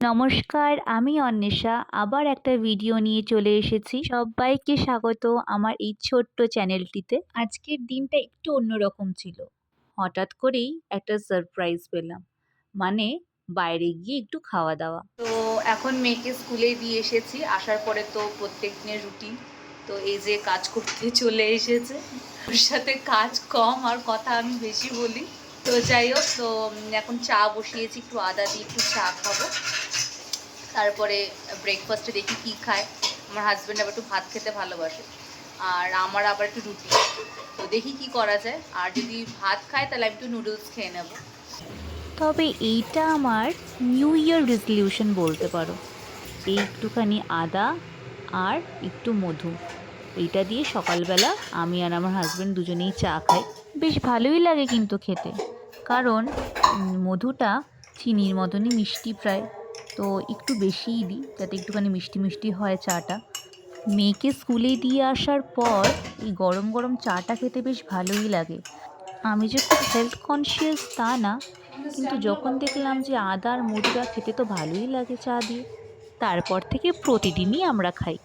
নমস্কার, আমি অন্বেষা। আবার একটা ভিডিও নিয়ে চলে এসেছি। সবাইকে স্বাগত আমার এই ছোট্ট চ্যানেলটিতে আজকের দিনটা একটু অন্যরকম ছিল। হঠাৎ করেই একটা সারপ্রাইজ পেলাম। মানে বাইরে গিয়ে একটু খাওয়া দাওয়া। তো এখন মেয়েকে স্কুলে দিয়ে এসেছি। আসার পরে তো প্রত্যেক দিনের রুটিন তো এই যে কাজ করতে চলে এসেছে। ওর সাথে কাজ কম আর কথা আমি বেশি বলি। তো যাই হোক, তো এখন চা বসিয়েছি। একটু আদা দিয়ে একটু চা খাব। তারপরে ব্রেকফাস্টে দেখি কি খায়। আমার হাজব্যান্ড আবার একটু ভাত খেতে ভালোবাসে। আর আমার আবার একটু রুটি। তো দেখি কি করা যায়। আর যদি ভাত খায়, তাহলে আমি একটু নুডলস খেয়ে নেব। তবে এইটা আমার নিউ ইয়ার রেজলিউশন বলতে পারো। এই একটুখানি আদা আর একটু মধু। এইটা দিয়ে সকালবেলা আমি আর আমার হাজব্যান্ড দুজনেই চা খাই। বেশ ভালোই লাগে কিন্তু খেতে। কারণ মধুটা চিনির মতনই মিষ্টি প্রায়। তো একটু বেশিই দিই, যাতে একটুখানি মিষ্টি মিষ্টি হয় চাটা। মেয়েকে স্কুলে দিয়ে আসার পর এই গরম গরম চাটা খেতে বেশ ভালোই লাগে। আমি যে খুব হেলথ কনসিয়াস তা না, কিন্তু যখন দেখলাম যে আদা আর মধুটা খেতে তো ভালোই লাগে চা দিয়ে, তারপর থেকে প্রতিদিনই আমরা খাই।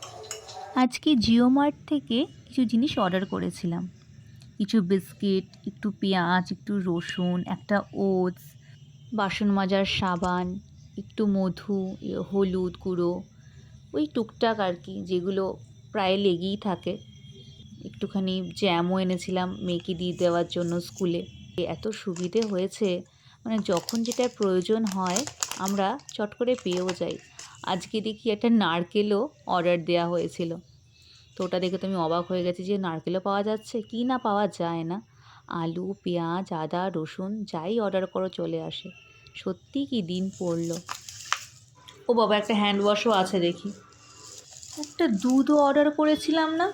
আজকে জিও মার্ট থেকে কিছু জিনিস অর্ডার করেছিলাম। কিছু বিস্কিট, একটু পেঁয়াজ, একটু রসুন, একটা ওটস, বাসন মাজার সাবান একটু মধু হলুদ গুঁড়ো, ওই টুকটাক আর কি, যেগুলো প্রায় লেগেই থাকে। একটুখানি জ্যামও এনেছিলাম মেয়েকে দিয়ে দেওয়ার জন্য স্কুলে। এত সুবিধে হয়েছে মানে যখন যেটা প্রয়োজন হয়, আমরা চট করে পেয়েও যাই। আজকে দেখি একটা নারকেলও অর্ডার দেওয়া হয়েছিল। তো ওটা দেখে তো আমি অবাক হয়ে গেছি যে নারকেলও পাওয়া যাচ্ছে, কি না পাওয়া যায় না? আলু, পেঁয়াজ, আদা, রসুন, যাই অর্ডার করো, চলে আসে। সত্যি কি দিন পড়ল? ও বাবা, একটা হ্যান্ড ওয়াশও আছে দেখি। একটা দুধও অর্ডার করেছিলাম না?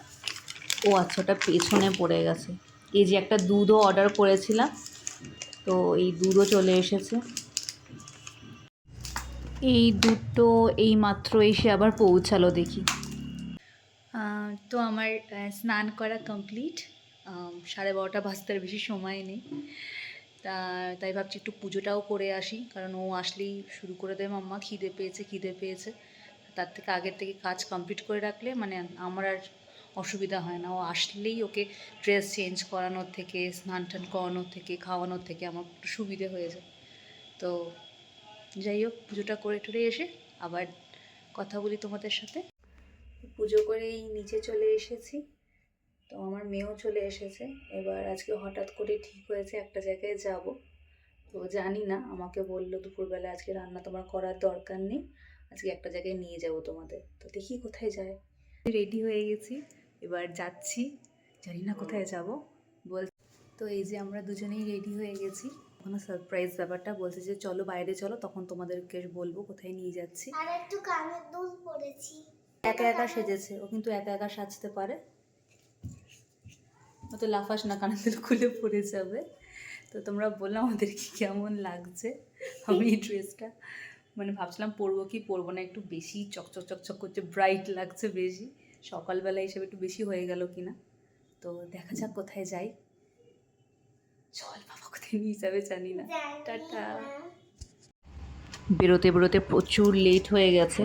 ও আচ্ছা ওটা পেছনে পড়ে গেছে। এই যে একটা দুধও অর্ডার করেছিলাম, তো এই দুধও চলে এসেছে। এই দুধটো এই মাত্র এসে আবার পৌঁছালো দেখি। তো আমার স্নান করা কমপ্লিট সাড়ে বারোটা বাজতে বেশি সময় নেই। তা, তাই ভাবছি একটু পুজোটাও করে আসি, কারণ ও আসলেই শুরু করে দেয় মাম্মা, খিদে পেয়েছে খিদে পেয়েছে। তার থেকে আগের থেকে কাজ কমপ্লিট করে রাখলে মানে আমার আর অসুবিধা হয় না। ও আসলেই ওকে ড্রেস চেঞ্জ করানোর থেকে, স্নান টান করানোর থেকে, খাওয়ানোর থেকে আমার একটু সুবিধে হয়ে যায় তো যাই হোক, পুজোটা করে টরে এসে আবার কথা বলি তোমাদের সাথে। পুজো করে এই নিচে চলে এসেছি। তো আমার মেয়েও চলে এসেছে। এবার আজকে হঠাৎ করে ঠিক হয়েছে একটা জায়গায় যাব। তো জানি না আমাকে বলল দুপুরবেলা আজকে রান্না তোমার করার দরকার নেই আজকে একটা জায়গায় নিয়ে যাব তোমাদের। তো দেখি কোথায় যায়। রেডি হয়ে গেছি এবার যাচ্ছি। জানি না কোথায় যাব। বল তো এই যে আমরা দুজনেই রেডি হয়ে গেছি। কোনো সারপ্রাইজ ব্যাপারটা বলছে যে চলো বাইরে চলো তখন তোমাদেরকে বলব কোথায় নিয়ে যাচ্ছি। আর একটু কানের দুল পরেছি। একা একা সেজেছে ও কিন্তু একা একা সাজতে পারে। ও তো লাফাস না কানের দুল খুলে পড়ে যাবে। তো তোমরা বলল আমাদের কি কেমন লাগছে আমি এই ড্রেসটা মানে ভাবছিলাম পরবো কি পরবো না একটু বেশি চকচক চকচক করছে ব্রাইট লাগছে বেশি। সকালবেলা হিসেবে একটু বেশি হয়ে গেল কিনা। তো দেখা যাক কোথায় যাই। চল বাবা কোথায় নিয়ে যাবে জানি না। টাটা। বেরোতে বেরোতে প্রচুর লেট হয়ে গেছে।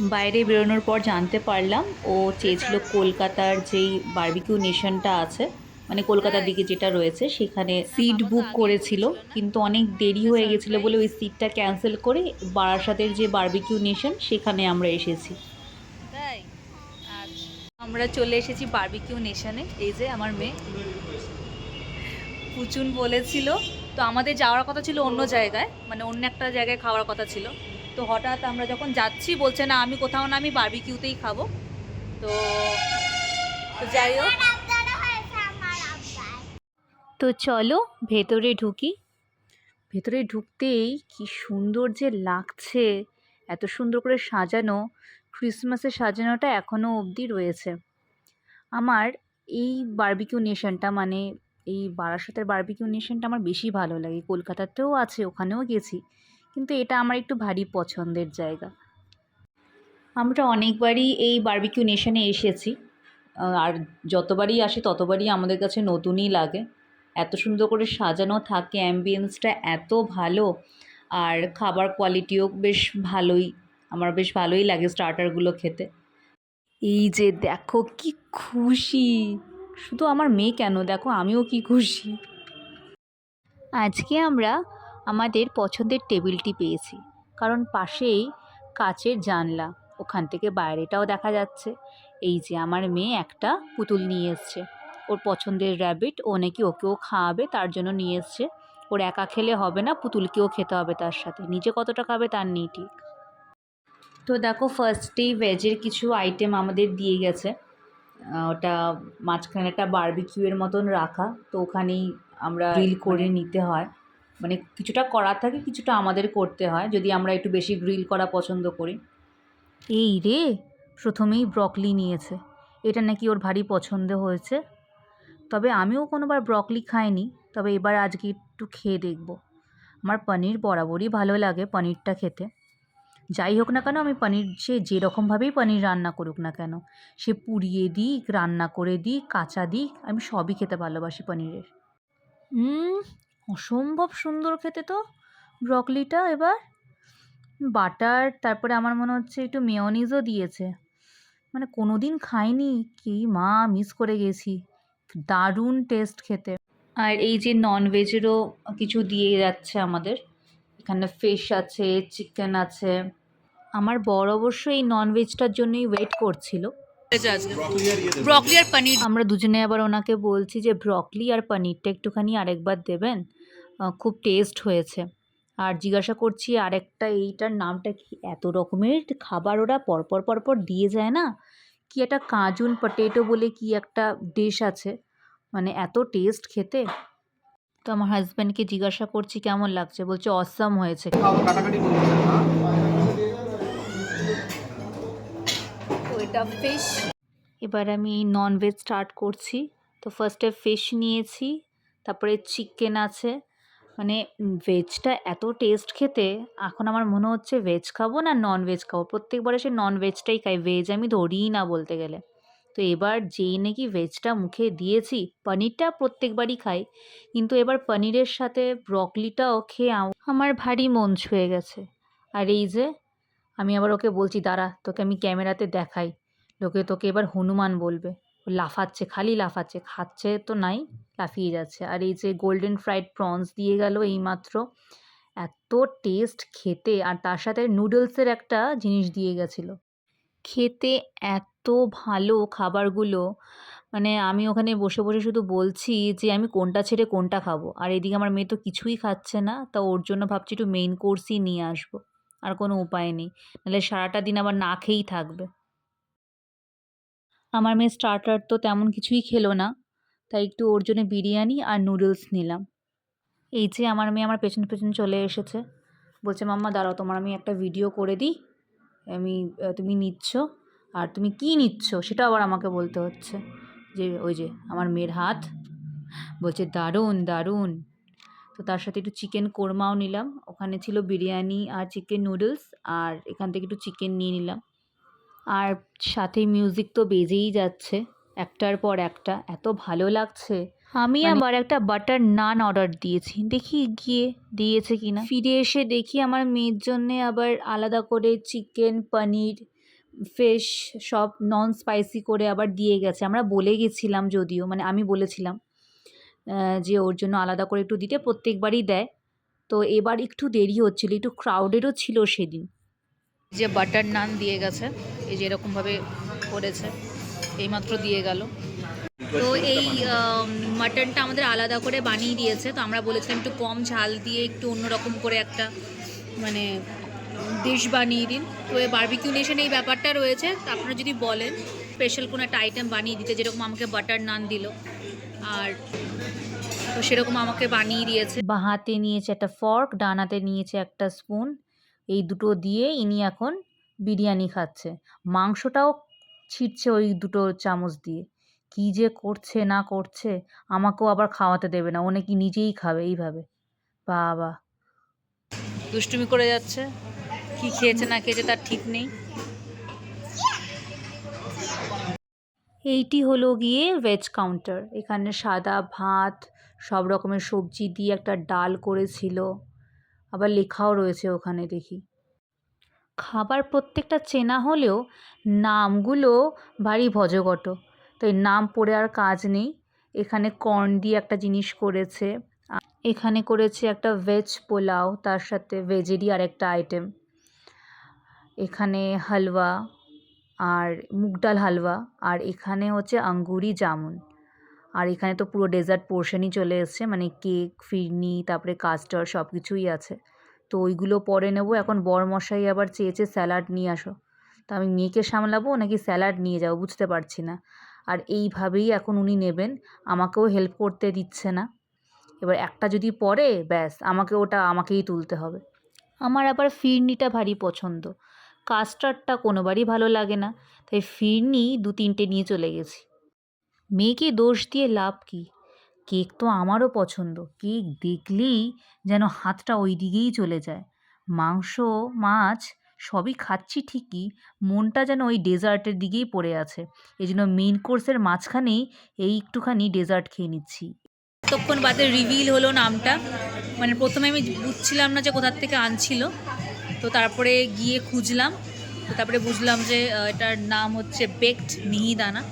বাইরে বেরোনোর পর জানতে পারলাম, ও চেয়েছিল কলকাতার যেই বারবিকিউ নেশনটা আছে মানে কলকাতার দিকে যেটা রয়েছে, সেখানে সিট বুক করেছিল, কিন্তু অনেক দেরি হয়ে গেছিল বলে ওই সিটটা ক্যান্সেল করে বারাসাতের যে বার্বিকিউ নেশন সেখানে আমরা এসেছি। তাই? আমরা চলে এসেছি বার্বিকিউ নেশনে এই যে আমার মেয়ে। পুচুন বলেছিল, তো আমাদের যাওয়ার কথা ছিল অন্য জায়গায় মানে অন্য একটা জায়গায় খাওয়ার কথা ছিল। তো হঠাৎ আমরা যখন যাচ্ছি বলছে না আমি কোথাও না আমি বারবিকিউতেই খাব। তো তো যাই হোক। তো চলো ভেতরে ঢুকি। ভেতরে ঢুকতেই কি সুন্দর যে লাগছে এত সুন্দর করে সাজানো ক্রিসমাসের সাজানোটা এখনও অবধি রয়েছে। আমার এই বার্বিকিউ নেশনটা মানে এই বারাসাতের বার্বিকিউ নেশনটা আমার বেশি ভালো লাগে। কলকাতাতেও আছে ওখানেও গেছি। কিন্তু এটা আমার একটু ভারী পছন্দের জায়গা। আমরা অনেকবারই এই বার্বিকিউ নেশনে এসেছি। আর যতবারই আসি, ততবারই আমাদের কাছে নতুনই লাগে। এত সুন্দর করে সাজানো থাকে অ্যাম্বিয়েন্সটা এত ভালো। আর খাবার কোয়ালিটিও বেশ ভালোই, আমার বেশ ভালোই লাগে স্টার্টারগুলো খেতে। এই যে দেখো, কি খুশি! শুধু আমার মেয়ে কেন? দেখো, আমিও কি খুশি। আজকে আমরা আমাদের পছন্দের টেবিলটি পেয়েছি কারণ পাশেই কাচের জানলা ওখান থেকে বাইরেটাও দেখা যাচ্ছে। এই যে আমার মেয়ে একটা পুতুল নিয়ে এসছে। ওর পছন্দের র্যাবিট ও নাকি ওকেও খাওয়াবে তার জন্য নিয়ে এসছে। ওর একা খেলে হবে না পুতুলকেও খেতে হবে তার সাথে। নিজে কতটা খাবে তার নেই ঠিক। তো দেখো ফার্স্টেই ভেজের কিছু আইটেম আমাদের দিয়ে গেছে। ওটা মাঝখানে একটা বার্বিকিউয়ের মতন রাখা তো ওখানেই আমরা গ্রিল করে নিতে হয়। মানে কিছুটা করা থাকে কিছুটা আমাদের করতে হয় যদি আমরা একটু বেশি গ্রিল করা পছন্দ করি। এই রে প্রথমেই ব্রকলি নিয়েছে। এটা নাকি ওর ভারী পছন্দ হয়েছে। তবে আমিও কোনোবার ব্রকলি খাইনি তবে এবার আজকে একটু খেয়ে দেখব। আমার পনির বরাবরই ভালো লাগে পনিরটা খেতে। যাই হোক না কেন আমি পনির সে যেরকমভাবেই পনির রান্না করুক না কেন সে পুড়িয়ে দিক রান্না করে দিক কাঁচা দিক আমি সবই খেতে ভালোবাসি পনিরের। হুম অসম্ভব সুন্দর খেতে তো। ব্রকলিটা এবার বাটার তারপরে আমার মনে হচ্ছে একটু মেয়নিজও দিয়েছে। মানে কোনো দিন খাইনি, কি মা মিস করে গেছি। দারুণ টেস্ট খেতে। আর এই যে ননভেজেরও কিছু দিয়ে যাচ্ছে আমাদের, এখানে ফিশ আছে চিকেন আছে। আমার বড় অবশ্য এই ননভেজটার জন্যই ওয়েট করছিল। ব্রকলি আর পনির আমরা দুজনে আবার ওনাকে বলছি যে ব্রকলি আর পনিরটা একটুখানি আরেকবার দেবেন। খুব টেস্ট হয়েছে। আর জিজ্ঞাসা করছি আরেকটা এইটার নামটা কি? এত রকমের খাবার ওরা পরপর পরপর দিয়ে যায় না? কি একটা কাজুন পটেটো বলে কি একটা ডিশ আছে? মানে এত টেস্ট খেতে? তো আমার হাজব্যান্ডকে জিজ্ঞাসা করছি কেমন লাগছে? বলছে অসাম হয়েছে। ফিশ এবার আমি ননভেজ স্টার্ট করছি। তো ফার্স্টে ফিশ নিয়েছি তারপরে চিকেন আছে মানে ভেজটা এত টেস্ট খেতে, এখন আমার মনে হচ্ছে ভেজ খাব না নন ভেজ খাব। প্রত্যেকবারে সে নন ভেজটাই খাই। ভেজ আমি ধরিই না বলতে গেলে। তো এবার যেই নাকি ভেজটা মুখে দিয়েছি, পনিরটা প্রত্যেকবারই খাই। কিন্তু এবার পনিরের সাথে ব্রকলিটাও খেয়ে আম- আমার ভারী মন ছুঁয়ে গেছে। আর এই যে, আমি আবার ওকে বলছি, দাঁড়া, তোকে আমি ক্যামেরাতে দেখাই। লোকে তোকে এবার হনুমান বলবে। লাফাচ্ছে, খালি লাফাচ্ছে, খাচ্ছে তো নাই, লাফিয়ে যাচ্ছে। আর এই যে গোল্ডেন ফ্রাইড প্রনস দিয়ে গেল এইমাত্র, এত টেস্ট খেতে। আর তার সাথে নুডলসের একটা জিনিস দিয়ে গেছিল। খেতে এত ভালো খাবারগুলো। মানে আমি ওখানে বসে বসে শুধু বলছি যে আমি কোনটা ছেড়ে কোনটা খাব। আর এদিকে আমার মেয়ে তো কিছুই খাচ্ছে না, তা ওর জন্য ভাবছি একটু মেইন কোর্সই নিয়ে আসব। আর কোনো উপায় নেই। নাহলে সারাটা দিন আবার না খেয়েই থাকবে। আমার মেয়ে স্টার্টার তো তেমন কিছুই খেলো না, তাই একটু ওর জন্য বিরিয়ানি আর নুডলস নিলাম। এই যে আমার মেয়ে আমার পেছন পেছন চলে এসেছে। বলছে, মাম্মা, দাঁড়াও, তোমার আমি একটা ভিডিও করে দিই। আমি তুমি নিচ্ছ। আর তুমি কি নিচ্ছ সেটা আবার আমাকে বলতে হচ্ছে। যে, ওই যে, আমার মেয়ের হাত। বলছে, দারুণ দারুণ। তো তার সাথে একটু চিকেন কোরমাও নিলাম। ওখানে ছিল বিরিয়ানি আর চিকেন নুডলস আর এখান থেকে একটু চিকেন নিয়ে নিলাম। আর সাথে মিউজিক তো বেজেই যাচ্ছে একটার পর একটা। এত ভালো লাগছে। আমি মানে আবার একটা বাটার নান অর্ডার দিয়েছি। দেখি গিয়ে দিয়েছে কিনা। ফিরে এসে দেখি আমার মেয়ের জন্য আবার আলাদা করে চিকেন পনির ফিশ সব নন স্পাইসি করে আবার দিয়ে গেছে। আমরা বলে গেছিলাম যদিও মানে আমি বলেছিলাম যে ওর জন্য আলাদা করে একটু দিতে। প্রত্যেকবারই দেয়। তো এবার একটু দেরি হচ্ছিল একটু ক্রাউডেরও ছিল সেদিন। যে বাটার নান দিয়ে গেছে, এই যে এরকমভাবে করেছে, এইমাত্র দিয়ে গেল। তো এই মাটনটা আমাদের আলাদা করে বানিয়ে দিয়েছে, তো আমরা বলেছিলাম একটু কম ঝাল দিয়ে একটু অন্যরকম করে একটা মানে ডিশ বানিয়ে দিন। তো এই বার্বিকিউ নেশন এই ব্যাপারটা রয়েছে আপনারা যদি বলেন স্পেশাল কোনো একটা আইটেম বানিয়ে দিতে, যেরকম আমাকে বাটার নান দিল, আর তো সেরকম আমাকে বানিয়ে দিয়েছে। বা হাতে নিয়েছে একটা ফর্ক ডানাতে নিয়েছে একটা স্পুন এই দুটো দিয়ে ইনি এখন বিরিয়ানি খাচ্ছে। মাংসটাও ছিটছে ওই দুটো চামচ দিয়ে। কী যে করছে না করছে আমাকেও আবার খাওয়াতে দেবে না। ও নাকি নিজেই খাবে এইভাবে। বাবা। দুষ্টুমি করে যাচ্ছে। কি খেয়েছে না খেয়েছে তার ঠিক নেই। এইটি হলো গিয়ে ভেজ কাউন্টার এখানে সাদা ভাত সব রকমের সবজি দিয়ে একটা ডাল করেছিল। আবার লেখাও রয়েছে ওখানে দেখি। খাবার প্রত্যেকটা চেনা হলেও নামগুলো ভারী ভজঘট তাই নাম পড়ে আর কাজ নেই। এখানে কর্ন দিয়ে একটা জিনিস করেছে। এখানে করেছে একটা ভেজ পোলাও, তার সাথে ভেজেরই আর একটা আইটেম এখানে হালুয়া আর মুগ ডাল হালুয়া আর এখানে হচ্ছে আঙ্গুরি জামুন। আর এখানে তো পুরো ডেজার্ট পোর্শনই চলে এসছে মানে কেক ফিরনি, তারপরে কাস্টার্ড সব কিছুই আছে। তো ওইগুলো পরে নেব, এখন বরমশাই আবার চেয়েছে স্যালাড নিয়ে আসো। তো আমি মেয়েকে সামলাবো নাকি স্যালাড নিয়ে যাব বুঝতে পারছি না। আর এইভাবেই এখন উনি নেবেন, আমাকেও হেল্প করতে দিচ্ছে না। এবার একটা যদি পরে, ব্যাস, আমাকে ওটা, আমাকেই তুলতে হবে। আমার আবার ফিরনিটা ভারী পছন্দ। কাস্টার্ডটা কোনোবারই ভালো লাগে না। তাই ফিরনি দু তিনটে নিয়ে চলে গেছি। মেয়েকে দোষ দিয়ে লাভ কি? কেক তো আমারও পছন্দ। কেক দেখলেই যেন হাতটা ওই দিকেই চলে যায়। মাংস, মাছ সবই খাচ্ছি ঠিকই, মনটা যেন ওই ডেজার্টের দিকেই পড়ে আছে। এই জন্য মেন কোর্সের মাঝখানেই এই একটুখানি ডেজার্ট খেয়ে নিচ্ছি। তখন বাদে রিভিল হলো নামটা। মানে প্রথমে আমি বুঝছিলাম না যে কোথার থেকে আনছিল। তো তারপরে গিয়ে খুঁজলাম। তো তারপরে বুঝলাম যে এটার নাম হচ্ছে বেকড মিহিদানা।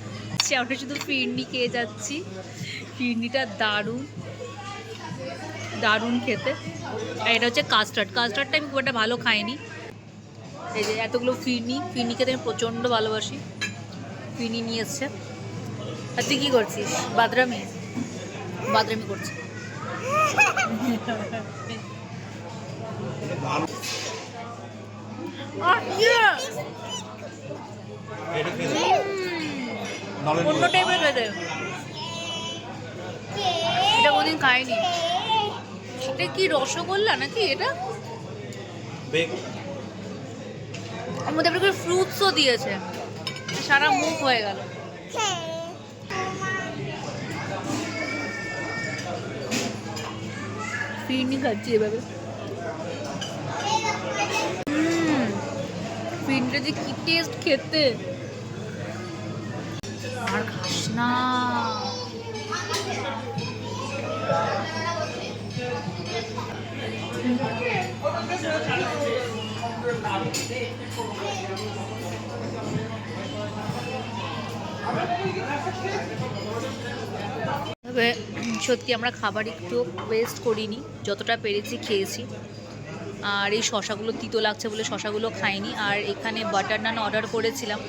সে আমরা শুধু ফিরনি খেয়ে যাচ্ছি। ফিরনিটা দারুণ। দারুণ খেতে। আর এটা হচ্ছে কাস্টার্ড। কাস্টার্ডটা আমি খুব একটা ভালো খাইনি। এই যে এতগুলো ফিরনি। ফিরনি খেতে আমি প্রচণ্ড ভালোবাসি। ফিরনি নিয়ে এসছে। আর তুই কী করছিস? বাদরামি? বাদরামি করছি। আহ, ইয়ে! অন্য টাইপের খেতে এটা কোনদিন খাইনি। এটা কি রসগোল্লা নাকি এটা? মধ্যে আবার ফ্রুটসও দিয়েছে। সারা মুখ হয়ে গেল। ফিরনি খাচ্ছি এভাবে। ফিরনিটা যে কি টেস্ট খেতে। না সত্যি আমরা খাবার একটু ওয়েস্ট করিনি, যতটা পেরেছি খেয়েছি। আর এই শশাগুলো তিতো লাগছে বলে শশাগুলো খাইনি। আর এখানে বাটার নান অর্ডার করেছিলাম।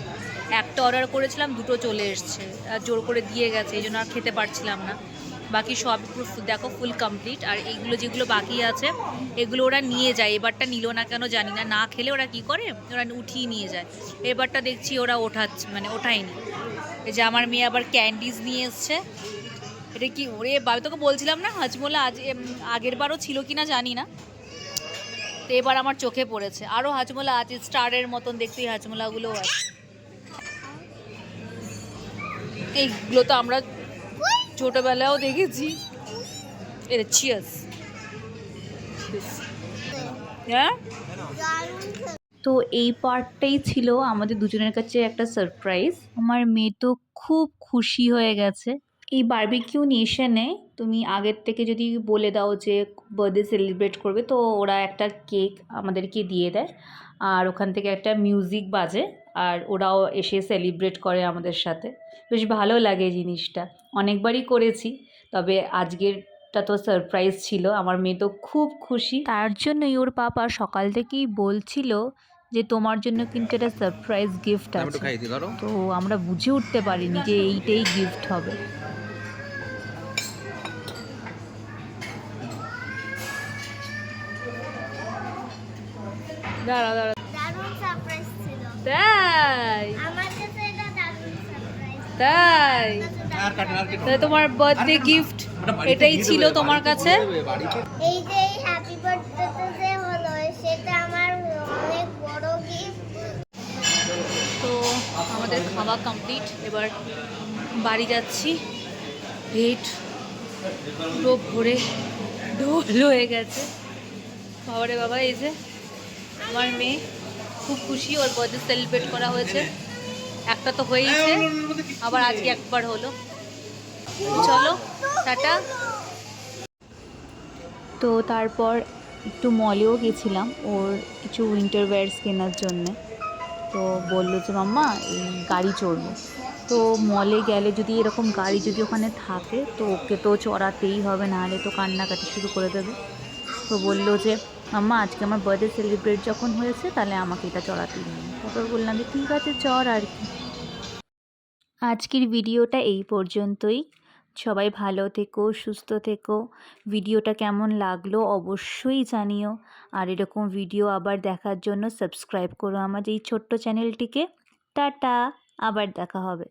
একটা অর্ডার করেছিলাম, দুটো চলে এসছে। আর জোর করে দিয়ে গেছে, এই জন্য আর খেতে পারছিলাম না। বাকি সব দেখো ফুল কমপ্লিট আর এইগুলো যেগুলো বাকি আছে, এগুলো ওরা নিয়ে যায়। এবারটা নিল না কেন জানি না। না খেলে ওরা কি করে? ওরা উঠিয়ে নিয়ে যায়। এবারটা দেখছি ওরা ওঠাচ্ছে মানে ওঠায়নি। এই যে আমার মেয়ে আবার ক্যান্ডিজ নিয়ে এসছে। এটা কি ওরে বাবা, তোকে বলছিলাম না হাজমোলা আজ আগের বারও ছিল কি না জানি না। তো এবার আমার চোখে পড়েছে। আরও হাজমোলা আছে, স্টারের মতন দেখতে এই হাজমোলাগুলোও আছে। এইগুলো তো আমরা ছোটোবেলাও দেখেছি। এটা চিয়ার্স হ্যাঁ? তো এই পার্টটাই ছিল আমাদের দুজনের কাছে একটা সারপ্রাইজ আমার মেয়ে তো খুব খুশি হয়ে গেছে। এই বারবিকিউ নেশনে তুমি আগের থেকে যদি বলে দাও যে বার্থডে সেলিব্রেট করবে, তো ওরা একটা কেক আমাদেরকে দিয়ে দেয়। আর ওখান থেকে একটা মিউজিক বাজে। আর ওরাও এসে সেলিব্রেট করে আমাদের সাথে। বেশ ভালো লাগে জিনিসটা। অনেকবারই করেছি তবে আজকেরটা তো সারপ্রাইজ ছিল। আমার মেয়ে তো খুব খুশি। তার জন্যই ওর পাপা সকাল থেকেই বলছিল যে তোমার জন্য কিন্তু একটা সারপ্রাইজ গিফট আছে। তো আমরা বুঝে উঠতে পারিনি যে এইটাই গিফট হবে। দাঁড়া দাঁড়া তাই? তাহলে তোমার বার্থডে গিফট এটাই ছিল তোমার কাছে? এই যে হ্যাপি বার্থডেতে যে হলো সেটা আমার অনেক বড় গিফট তো আমাদের খাওয়া কমপ্লিট এবার বাড়ি যাচ্ছি। পেট পুরো ভরে ঢোল হয়ে গেছে। বাবারে বাবা এই যে আমার মেয়ে খুব খুশি ওর বার্থডে সেলিব্রেট করা হয়েছে। একটা তো হয়েইছে আবার আজকে একবার হলো। চলো। টাটা তো তারপর একটু মলেও গেছিলাম ওর কিছু উইন্টার ওয়্যারস কেনার জন্যে। তো বলল যে মাম্মা এই গাড়ি চড়বো। তো মলে গেলে যদি এরকম গাড়ি যদি ওখানে থাকে তো ওকে তো চড়াতেই হবে নাহলে তো কান্নাকাটি শুরু করে দেবে। তো বলল যে মাম্মা আজকে আমার বার্থডে সেলিব্রেট যখন হয়েছে তাহলে আমাকে এটা চড়াতেই হবে। তারপর বললাম যে ঠিক আছে চড় আর কি। আজকের ভিডিওটা এই পর্যন্তই। সবাই ভালো থেকো, সুস্থ থেকো। ভিডিওটা কেমন লাগল অবশ্যই জানিও। আর এরকম ভিডিও আবার দেখার জন্য সাবস্ক্রাইব করো আমাদের এই ছোট্ট চ্যানেলটিকে টাটা, আবার দেখা হবে।